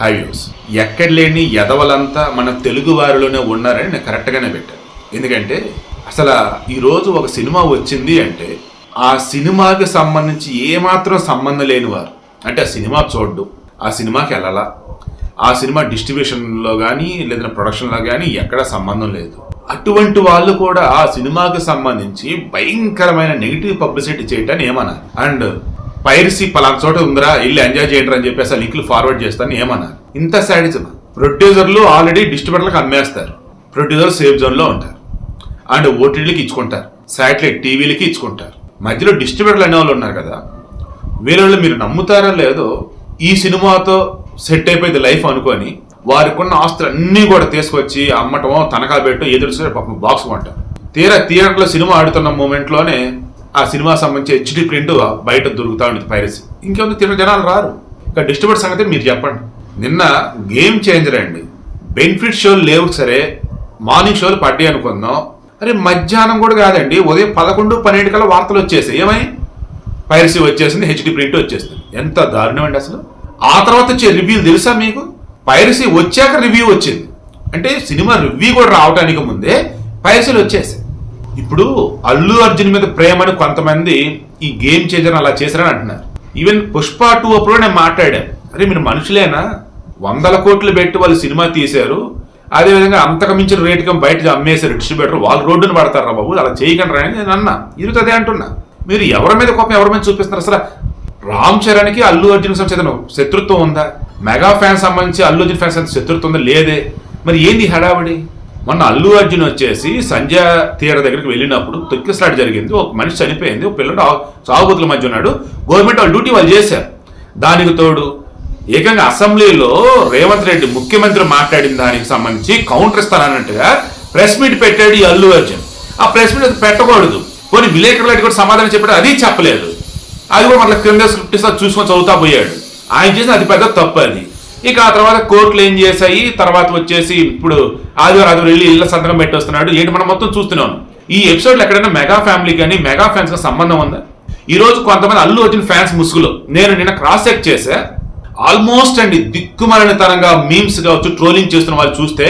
హైవ్యూస్ ఎక్కడ లేని ఎదవలంతా మన తెలుగు వారిలోనే ఉన్నారని నేను కరెక్ట్గానే పెట్టాను. ఎందుకంటే అసలు ఈరోజు ఒక సినిమా వచ్చింది అంటే ఆ సినిమాకి సంబంధించి ఏమాత్రం సంబంధం లేని వారు. అంటే ఆ సినిమా చూడ్డు ఆ సినిమాకి వెళ్ళాలా? ఆ సినిమా డిస్ట్రిబ్యూషన్లో కానీ లేదా ప్రొడక్షన్లో కానీ ఎక్కడ సంబంధం లేదు. అటువంటి వాళ్ళు కూడా ఆ సినిమాకి సంబంధించి భయంకరమైన నెగిటివ్ పబ్లిసిటీ చేయటాన్ని ఏమన్నారు? అండ్ పైరసీ పలానా చోట ఉందిరా వెళ్ళి ఎంజాయ్ చేయడం అని చెప్పేసి ఆ లింకులు ఫార్వర్డ్ చేస్తాను ఏమన్నారు ఇంత సాడిజం ప్రొడ్యూసర్లు ఆల్రెడీ డిస్ట్రిబ్యూటర్లకు అమ్మేస్తారు. ప్రొడ్యూసర్ సేఫ్ జోన్లో ఉంటారు. అండ్ ఓటీటీలకి ఇచ్చుకుంటారు. శాటిలైట్ టీవీలకి ఇచ్చుకుంటారు. మధ్యలో డిస్ట్రిబ్యూటర్లు అనే వాళ్ళు ఉన్నారు కదా వీళ్ళు మీరు నమ్ముతారో లేదో ఈ సినిమాతో సెట్ అయిపోయింది లైఫ్ అనుకొని వారికి ఉన్న ఆస్తులు అన్నీ కూడా తీసుకొచ్చి అమ్మటమో తనఖా పెట్టు ఎదురు పాపం బాక్స్ కొంటారు. తీరా థియేటర్లో సినిమా ఆడుతున్న మూమెంట్లోనే ఆ సినిమా సంబంధించి హెచ్డి ప్రింట్ బయట దొరుకుతా ఉంది పైరసీ ఇంకేముంది? తిన జనాలు రారు. ఇంకా డిస్ట్రిబ్యూటర్ సంగతి మీరు చెప్పండి. నిన్న గేమ్ చేంజర్ అండి. బెనిఫిట్ షోలు లేవు సరే మార్నింగ్ షోలు పడ్డాయి అనుకుందాం. అరే మధ్యాహ్నం కూడా కాదండి ఉదయం పదకొండు పన్నెండు కల్లా వార్తలు వచ్చేసాయి. ఏమై? పైరసీ వచ్చేసింది హెచ్డి ప్రింట్ వచ్చేసింది. ఎంత దారుణం అండి అసలు. ఆ తర్వాత వచ్చే రివ్యూలు తెలుసా మీకు? పైరసీ వచ్చాక రివ్యూ వచ్చింది. అంటే సినిమా రివ్యూ కూడా రావడానికి ముందే పైరసీలు వచ్చేసాయి. ఇప్పుడు అల్లు అర్జున్ మీద ప్రేమని కొంతమంది ఈ గేమ్ చేంజర్ అలా చేశారని అంటున్నారు. ఈవెన్ పుష్ప టూ అప్పుడు నేను మాట్లాడాను. అరే మీరు మనుషులేనా? వందల కోట్లు పెట్టి వాళ్ళు సినిమా తీశారు. అదేవిధంగా అంతకు మించిన రేటుగా బయట అమ్మేశారు డిస్ట్రిబ్యూటర్ వాళ్ళు రోడ్డును పడతారా బాబు? అలా చేయకండి అని నేను అన్నా. ఇది అదే అంటున్నా. మీరు ఎవరి మీద కోపం ఎవరి మీద చూపిస్తున్నారు? అసలు రామ్ చరణ్కి అల్లు అర్జున్ సంబంధించిన శత్రుత్వం ఉందా? మెగా ఫ్యాన్స్ సంబంధించి అల్లు అర్జున్ ఫ్యాన్స్ అంత శత్రుత్వం ఉందా? లేదే. మరి ఏంది హడావిడి? మొన్న అల్లు అర్జున్ వచ్చేసి సంజయ్ థియేటర్ దగ్గరికి వెళ్ళినప్పుడు తొక్కిసలాట జరిగింది. ఒక మనిషి చనిపోయింది. ఒక పిల్లడు ఆ- మధ్య ఉన్నాడు. గవర్నమెంట్ వాళ్ళు డ్యూటీ వాళ్ళు చేశారు. దానికి తోడు ఏకంగా అసెంబ్లీలో రేవంత్ రెడ్డి ముఖ్యమంత్రి మాట్లాడిన దానికి సంబంధించి కౌంటర్ ఇస్తానన్నట్టుగా ప్రెస్ మీట్ పెట్టాడు ఈ అల్లు అర్జున్. ఆ ప్రెస్ మీట్ అది పెట్టకూడదు. కొన్ని విలేకరులకి కూడా సమాధానం చెప్పాడు. అది చెప్పలేదు. అది కూడా మళ్ళీ క్రింద స్క్రిప్ట్ చూసుకొని చదువుతా పోయాడు. ఆయన చేసిన అది పెద్ద తప్పు అది. ఇక ఆ తర్వాత కోర్టులు ఏం చేశాయి? తర్వాత వచ్చేసి ఇప్పుడు ఆదివారం ఆదివారం వెళ్ళి ఇళ్ళ సంతకం పెట్టొస్తున్నాడు. ఏంటి మనం మొత్తం చూస్తున్నాం. ఈ ఎపిసోడ్లో ఎక్కడైనా మెగా ఫ్యామిలీ కానీ మెగా ఫ్యాన్స్కి సంబంధం ఉందా? ఈ రోజు కొంతమంది అల్లు వచ్చిన ఫ్యాన్స్ ముసుగులో. నేను నిన్న క్రాస్ చెక్ చేసే ఆల్మోస్ట్ అండి దిక్కుమాలిన తరంగా మీమ్స్ కావచ్చు ట్రోలింగ్ చేస్తున్న వాళ్ళు చూస్తే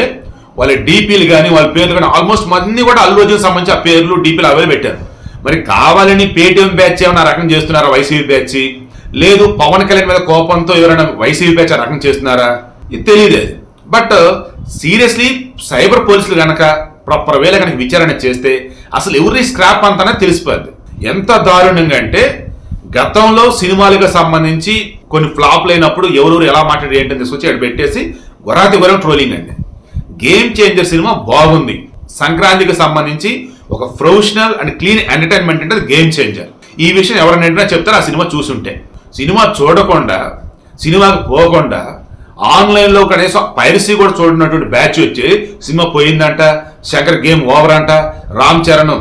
వాళ్ళ డీపీలు కానీ వాళ్ళ పేర్లు కానీ ఆల్మోస్ట్ అన్ని కూడా అల్లు అర్జున్ సంబంధించి ఆ పేర్లు డీపీలు అవే పెట్టారు. మరి కావాలని పేటిఎం బ్యాచ్ ఏమైనా రకం చేస్తున్నారా? YCP batch? లేదు పవన్ కళ్యాణ్ మీద కోపంతో ఎవరైనా వైసీపీ రకం చేస్తున్నారా? ఇది తెలియదు బట్ సీరియస్లీ సైబర్ పోలీసులు కనుక ప్రాపర్ వేళ కనుక విచారణ చేస్తే అసలు ఎవరి స్క్రాప్ అంతనే తెలిసిపోద్ది. ఎంత దారుణంగా అంటే గతంలో సినిమాలకు సంబంధించి కొన్ని ఫ్లాప్ లేనప్పుడు ఎవరెవరు ఎలా మాట్లాడి ఏంటని తీసుకొచ్చి అక్కడ పెట్టేసి గొరాతి గొరం ట్రోలింగ్ అండి. గేమ్ చేంజర్ సినిమా బాగుంది. సంక్రాంతికి సంబంధించి ఒక ప్రొఫెషనల్ అండ్ క్లీన్ ఎంటర్టైన్మెంట్ అంటే గేమ్ చేంజర్. ఈ విషయం ఎవరైనా చెప్తారు చెప్తారో ఆ సినిమా చూసుంటే. సినిమా చూడకుండా సినిమాకి పోకుండా ఆన్లైన్లో కనీసం పైరసీ కూడా చూడనటువంటి బ్యాచ్ వచ్చి సినిమా పోయిందంట శంకర్ గేమ్ ఓవర్ అంట రామ్ చరణ్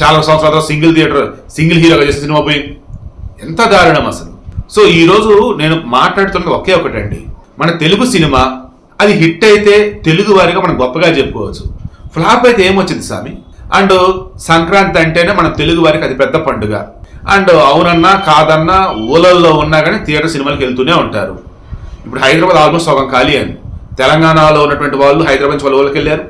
చాలా సంవత్సరాల తర్వాత సింగిల్ థియేటర్ సింగిల్ హీరోగా చేసిన సినిమా పోయింది ఎంత దారుణం అసలు. సో ఈ రోజు నేను మాట్లాడుతున్నది ఒకే ఒకటండి. మన తెలుగు సినిమా అది హిట్ అయితే తెలుగు వారిగా మనం గొప్పగా చెప్పుకోవచ్చు. ఫ్లాప్ అయితే ఏమొచ్చింది స్వామి? అండ్ సంక్రాంతి అంటేనే మన తెలుగు వారికి అది పెద్ద పండుగ. అండ్ అవునన్నా కాదన్నా ఊళ్ళల్లో ఉన్నా కానీ థియేటర్ సినిమాలకు వెళ్తూనే ఉంటారు. ఇప్పుడు హైదరాబాద్ ఆల్మోస్ట్ సగం ఖాళీ అని తెలంగాణలో ఉన్నటువంటి వాళ్ళు హైదరాబాద్ నుంచి వాళ్ళ ఊళ్ళకి వెళ్ళారు.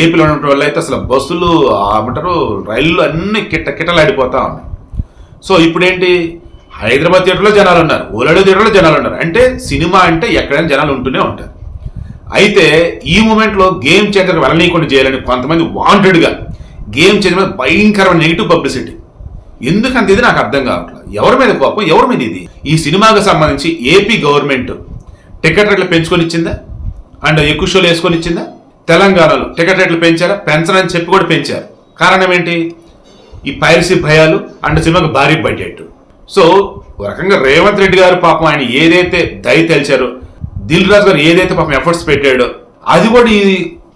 ఏపీలో ఉన్నటువంటి వాళ్ళు అయితే అసలు బస్సులు ఆ ఏమంటారు రైళ్ళు అన్ని కిట్ట కిట్టలాడిపోతా ఉన్నాయి. సో ఇప్పుడేంటి? హైదరాబాద్ థియేటర్లో జనాలు ఉన్నారు. ఓలాడో థియేటర్లో జనాలు ఉన్నారు. అంటే సినిమా అంటే ఎక్కడైనా జనాలు ఉంటూనే ఉంటారు. అయితే ఈ మూమెంట్లో గేమ్ చేంజర్ వెళ్ళనీయకుండా చేయాలని కొంతమంది వాంటెడ్గా గేమ్ చేంజర్ మీద భయంకరమైన నెగిటివ్ పబ్లిసిటీ ఎందుకంత ఇది నాకు అర్థం కావట్లేదు ఎవరి మీద కోపం? ఎవరి మీద ఇది? ఈ సినిమాకి సంబంధించి ఏపీ గవర్నమెంట్ టికెట్ రేట్లు పెంచుకొని ఇచ్చిందా అండ్ ఎక్కువ షోలు వేసుకొని ఇచ్చిందా తెలంగాణలో టికెట్ రేట్లు పెంచారా? పెంచనని చెప్పి కూడా పెంచారు. కారణం ఏంటి? ఈ పైరసీ భయాలు అండ్ సినిమాకి భారీ బడ్జెట్. సో ఒక రకంగా రేవంత్ రెడ్డి గారు పాపం ఆయన ఏదైతే దయ తెలిచారో దిల్ రాజు గారు ఏదైతే పాపం ఎఫర్ట్స్ పెట్టాడో అది కూడా ఈ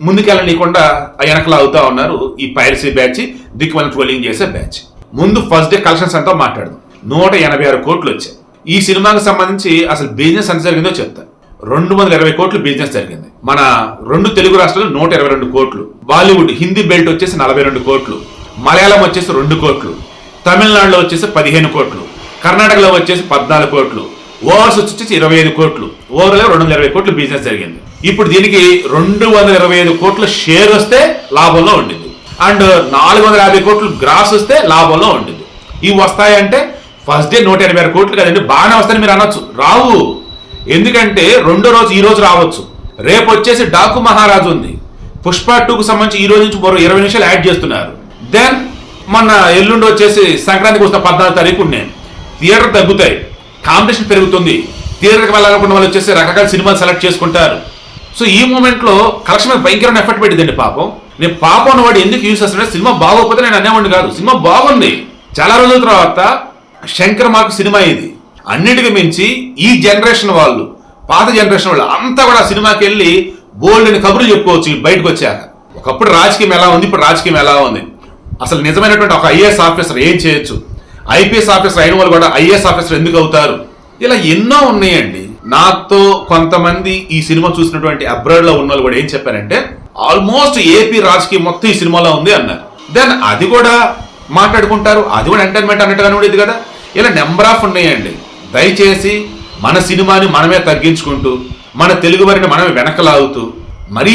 ముందుకెళ్ళనీయకుండా వెనకలా అవుతా ఉన్నారు ఈ పైరసీ బ్యాచ్ దిక్కుమని ట్రోలింగ్ చేసే బ్యాచ్. ముందు ఫస్ట్ డే కలెక్షన్స్ అంతా మాట్లాడదాం. నూట ఎనభై ఆరు కోట్లు వచ్చాయి. ఈ సినిమాకి సంబంధించి అసలు బిజినెస్ ఎంత జరిగిందో చెప్తా. రెండు వందల ఇరవై కోట్లు బిజినెస్ జరిగింది. మన రెండు తెలుగు రాష్ట్రాలు నూట ఇరవై రెండు కోట్లు. బాలీవుడ్ హిందీ బెల్ట్ వచ్చేసి నలభై రెండు కోట్లు. మలయాళం వచ్చేసి రెండు కోట్లు. తమిళనాడులో వచ్చేసి పదిహేను కోట్లు. కర్ణాటకలో వచ్చేసి పద్నాలుగు కోట్లు. ఓవర్స్ వచ్చేసి ఇరవై ఐదు కోట్లు. ఓవర్లో రెండు వందల ఇరవై కోట్లు బిజినెస్ జరిగింది. ఇప్పుడు దీనికి రెండు వందల ఇరవై ఐదు కోట్ల షేర్ వస్తే లాభంలో ఉండింది. అండ్ నాలుగు వందల యాభై కోట్లు గ్రాస్ వస్తే లాభంలో ఉంటుంది. ఇవి వస్తాయంటే ఫస్ట్ డే నూట ఎనభై ఆరు కోట్లు కదండి బాగానే వస్తాయని మీరు అనొచ్చు. రావు ఎందుకంటే రెండో రోజు ఈ రోజు రావచ్చు. రేపు వచ్చేసి డాకు మహారాజు ఉంది. పుష్ప టూకు సంబంధించి ఈ రోజు నుంచి మరో ఇరవై నిమిషాలు యాడ్ చేస్తున్నారు. దెన్ మన ఎల్లుండి వచ్చేసి సంక్రాంతికి వస్తున్న పద్నాలుగు తారీఖు నేను థియేటర్ తగ్గుతాయి. కాంపిటీషన్ పెరుగుతుంది. థియేటర్కి వెళ్ళాలనుకున్న వాళ్ళు వచ్చేసి రకరకాల సినిమాలు సెలెక్ట్ చేసుకుంటారు. సో ఈ మూమెంట్లో కలెక్షన్ మీద భయంకరమైన ఎఫర్ట్ పెట్టిందండి పాపం. నేను పాపం అన్నవాడు ఎందుకు యూస్ చేస్తున్నాడు సినిమా బాగోకపోతే నేను అనేవాడిని కాదు. సినిమా బాగుంది. చాలా రోజుల తర్వాత శంకర్ మాకు సినిమా ఇది. అన్నిటికీ మించి ఈ జనరేషన్ వాళ్ళు పాత జనరేషన్ వాళ్ళు అంతా కూడా సినిమాకి వెళ్ళి బోల్డ్ అని కబుర్లు చెప్పుకోవచ్చు బయటకు వచ్చాక. ఒకప్పుడు రాజకీయం ఎలా ఉంది? ఇప్పుడు రాజకీయం ఎలా ఉంది? అసలు నిజమైనటువంటి ఒక ఐఏఎస్ ఆఫీసర్ ఏం చేయొచ్చు? ఐపీఎస్ ఆఫీసర్ అయిన వాళ్ళు కూడా ఐఏఎస్ ఆఫీసర్ ఎందుకు అవుతారు? ఇలా ఎన్నో ఉన్నాయండి. నాతో కొంతమంది ఈ సినిమా చూసినటువంటి అబ్రాడ్లో ఉన్న వాళ్ళు కూడా ఏం చెప్పారంటే ఆల్మోస్ట్ ఏపీ రాజకీయం మొత్తం ఈ సినిమాలో ఉంది అన్నారు. దెన్ అది కూడా మాట్లాడుకుంటారు. అది కూడా ఎంటర్టైన్మెంట్ అన్నట్టుగానే ఉండేది కదా. ఇలా నెంబర్ ఆఫ్ ఉన్నాయండి. దయచేసి మన సినిమాని మనమే తగ్గించుకుంటూ మన తెలుగు వారిని మనమే వెనకలాగుతూ మరీ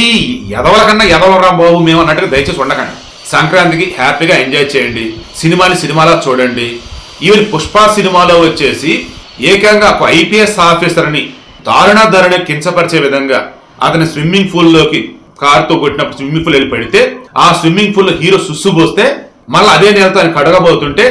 ఎదవల కన్నా ఎదవలరా బాబు మేము అన్నట్టుగా దయచేసి ఉండకండి. సంక్రాంతికి హ్యాపీగా ఎంజాయ్ చేయండి. సినిమాని సినిమాలా చూడండి. ఈవెన్ పుష్ప సినిమాలో వచ్చేసి ఏకంగా ఒక ఐపీఎస్ ఆఫీసర్ని దారుణ దారుణ కించపరిచే విధంగా అతని స్విమ్మింగ్ పూల్లోకి కారుతో కొట్టినప్పుడు స్విమ్మింగ్ పూల్ వెళ్ళి పడితే ఆ స్విమ్మింగ్ పూల్ హీరో సుస్సు పోస్తే మళ్ళీ అదే నేలతో ఆయన కడగబోతుంటే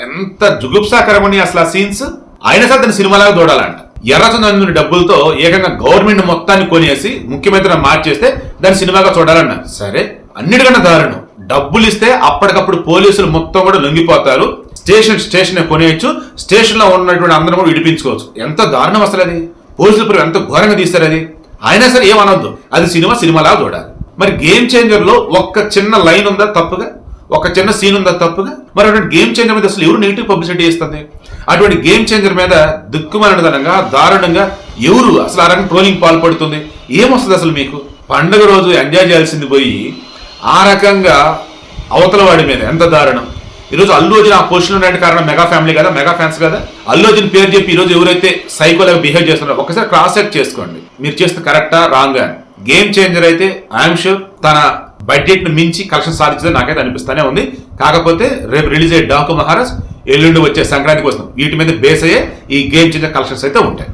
ఎంత జుగుప్సాకరమని అసలు ఆ సీన్స్? అయినా సరే తన సినిమాలాగా చూడాలంట ఎర్రచంద్రుని డబ్బులతో ఏకంగా గవర్నమెంట్ మొత్తాన్ని కొనేసి ముఖ్యమంత్రిని మార్చేస్తే దాన్ని సినిమాగా చూడాలన్న. సరే అన్నిటికన్నా దారుణం. డబ్బులు ఇస్తే అప్పటికప్పుడు పోలీసులు మొత్తం కూడా లొంగిపోతారు. స్టేషన్ స్టేషన్ కొనేయచ్చు. స్టేషన్లో ఉన్నటువంటి అందరం కూడా విడిపించుకోవచ్చు. ఎంత దారుణం అసలు అది? పోలీసులు ఎంత ఘోరంగా తీస్తారు అది? అయినా సరే ఏమనొద్దు. అది సినిమా సినిమాలా చూడాలి. మరి గేమ్ చేంజర్లో ఒక్క చిన్న లైన్ ఉందా తప్పుగా? ఒక చిన్న సీన్ ఉందా తప్పుగా? మరి అటువంటి గేమ్ చేంజర్ మీద అసలు ఎవరు నెగిటివ్ పబ్లిసిటీ ఇస్తుంది అటువంటి గేమ్ చేంజర్ మీద దిక్కుమాలినదనంగా దారుణంగా ఎవరు అసలు ఆ రకం ట్రోలింగ్ పాల్పడుతుంది? ఏమొస్తుంది అసలు మీకు? పండగ రోజు ఎంజాయ్ చేయాల్సింది పోయి ఆ రకంగా అవతల వాడి మీద ఎంత దారుణం? ఈరోజు అల్లు అర్జున్ ఆ పొజిషన్ ఉండడానికి కారణం మెగా ఫ్యామిలీ కదా మెగా ఫ్యాన్స్ కదా. అల్లు అర్జున్ పేరు చెప్పి ఈరోజు ఎవరైతే సైకోలాగా బిహేవ్ చేస్తున్నారో ఒకసారి క్రాస్ చెక్ చేసుకోండి. మీరు చేస్తే కరెక్టా రాంగ్ అని. గేమ్ చేంజర్ అయితే ఐఎమ్ షూర్ తన బడ్జెట్ను మించి కలెక్షన్ సాధించదని నాకైతే అనిపిస్తానే ఉంది. కాకపోతే రేపు రిలీజ్ అయ్యే డాకు మహారాజ్ ఎల్లుండి వచ్చే సంక్రాంతికి కోసం వీటి మీద బేస్ అయ్యే ఈ గేమ్ చేంజర్ కలెక్షన్స్ అయితే ఉంటాయి.